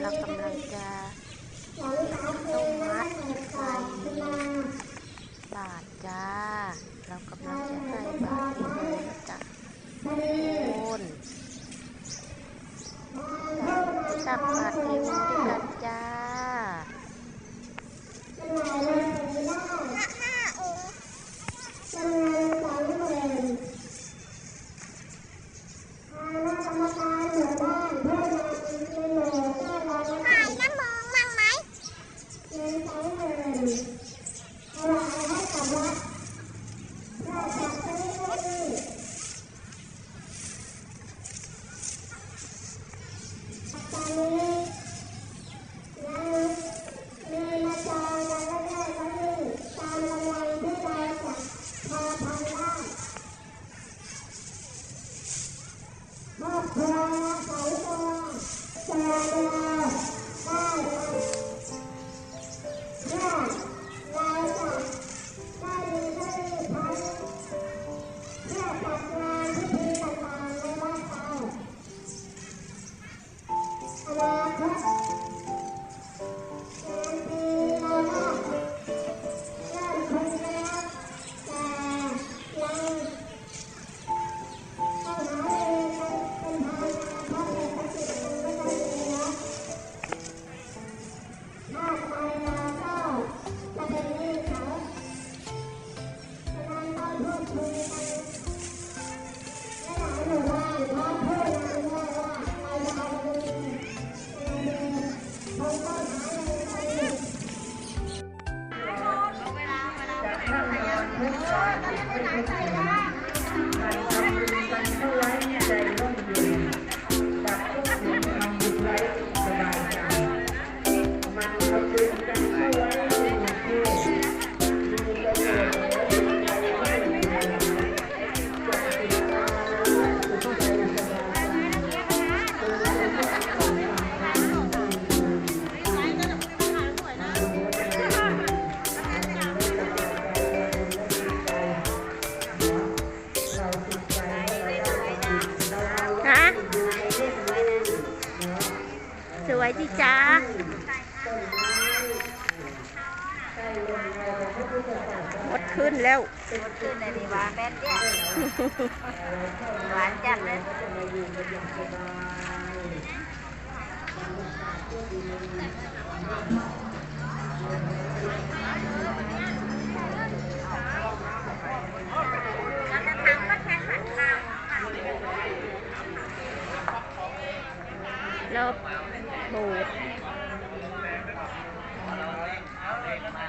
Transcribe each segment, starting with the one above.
เรากำลังจะต้มมัดใส่บาทจ้า เรากำลังจะใส่บาทที่โบนจ๊ะโอนตักบาท วยจิจ้าหมดขึ้นแล้วขึ้นเลยดีว่าแป๊ดเนี่ยหวานจัดเลยรอบโบสถ์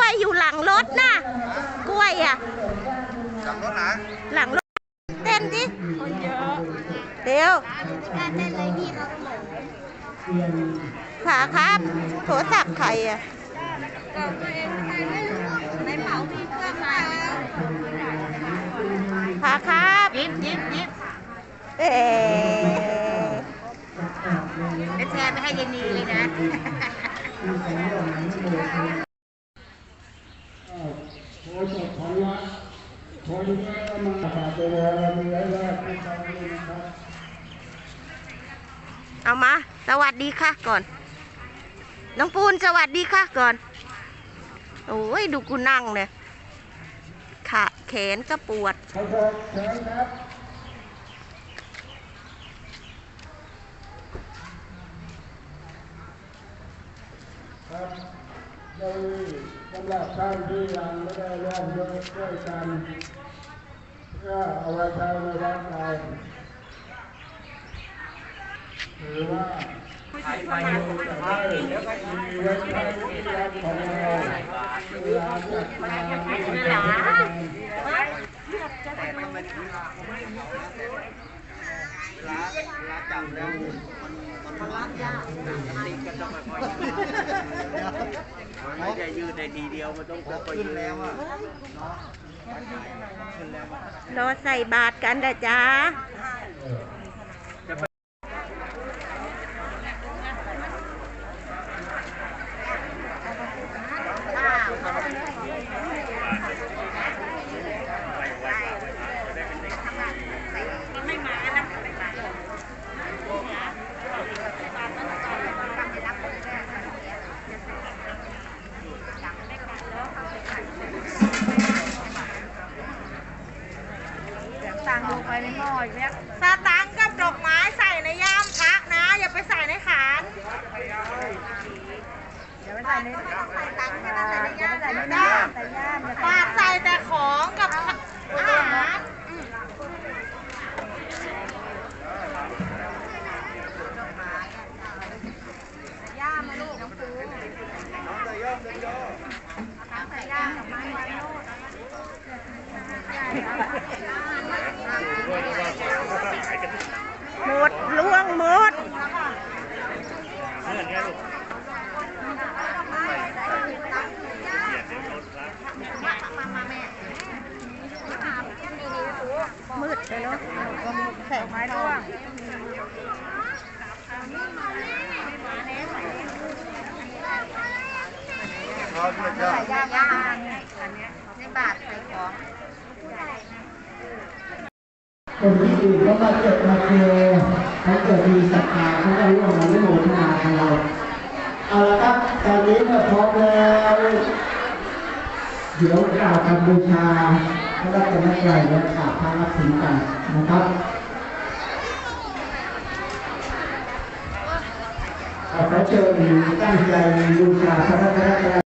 วยอยู่หลังรถนะกล้วยอะกับรถหลังหลังรถเต้นดิคนเยอะเดี๋ยวการเต้นเลยพี่เขาขาครับ โทรศัพท์ใครอะในเป๋ามีเครื่องมาแล้วขาครับ ยิบยิบยิบเอ๊ะ ไปแชร์ไปให้ยายนี เลยนะขอจบขอละขออนุญามาฝาตัวเรามีไว้ว่าผู้ชายนี้นะครับเอามา สวัสดีค่ะก่อน น้องปูนสวัสดีค่ะก่อน โอ้ยดูกูนั่งเนี่ยขาแขนก็ปวดขอบอกเชิญครับ สำหรับท่านที่ยังไม่ได้ร่วมด้วยช่วยกันก็เอาไว้ใช้ในวัดเราหรือว่าใครไปอยู่มาเดี๋ยวก็มีไว้ใช้ในวัดของเราเวลาจัดงานแต่มันมันเวลาเวลาจับแล้ วมันมันรัดยากตีก็ต้องค่อยๆมันไม่ได้ยืดในทีเดียวมันต้องค่อยๆยืดแล้วอะรอใส่บาตรกันเด้อจ้า ตังล งไปในหม้ออีกแล้วสตังค์กับดอกไม้ใส่ในย่ามพระนะ อย่าไปใส่ในขานอย่าไปใส่ในใส่ตังค์แค่นั้นใส่ในย่ามใส่ในย่ามฝากใส่แต่ของกับอาหารย่ามาลูกน้องปูใส่ย่ามดอกไม้ไว้โน่น หมดล่วงหมด มืดเลยเนาะแสงไม้ร่วงใส่ย่าย่าในบาตรใส่ของคนที่อื่นก็มาเกิดมาเจอเขาเกิดมีศรัทธาเขาก็ร่วมมาร่วมโมทนากับเราเอาละครับตอนนี้เมื่อพร้อมแล้ว เดี๋ยวกล่าวคำบูชา พระรัตนตรัยและกราบพระรับถึงกันนะครับขอเชิญตั้งใจบูชาพระรัตนตรัย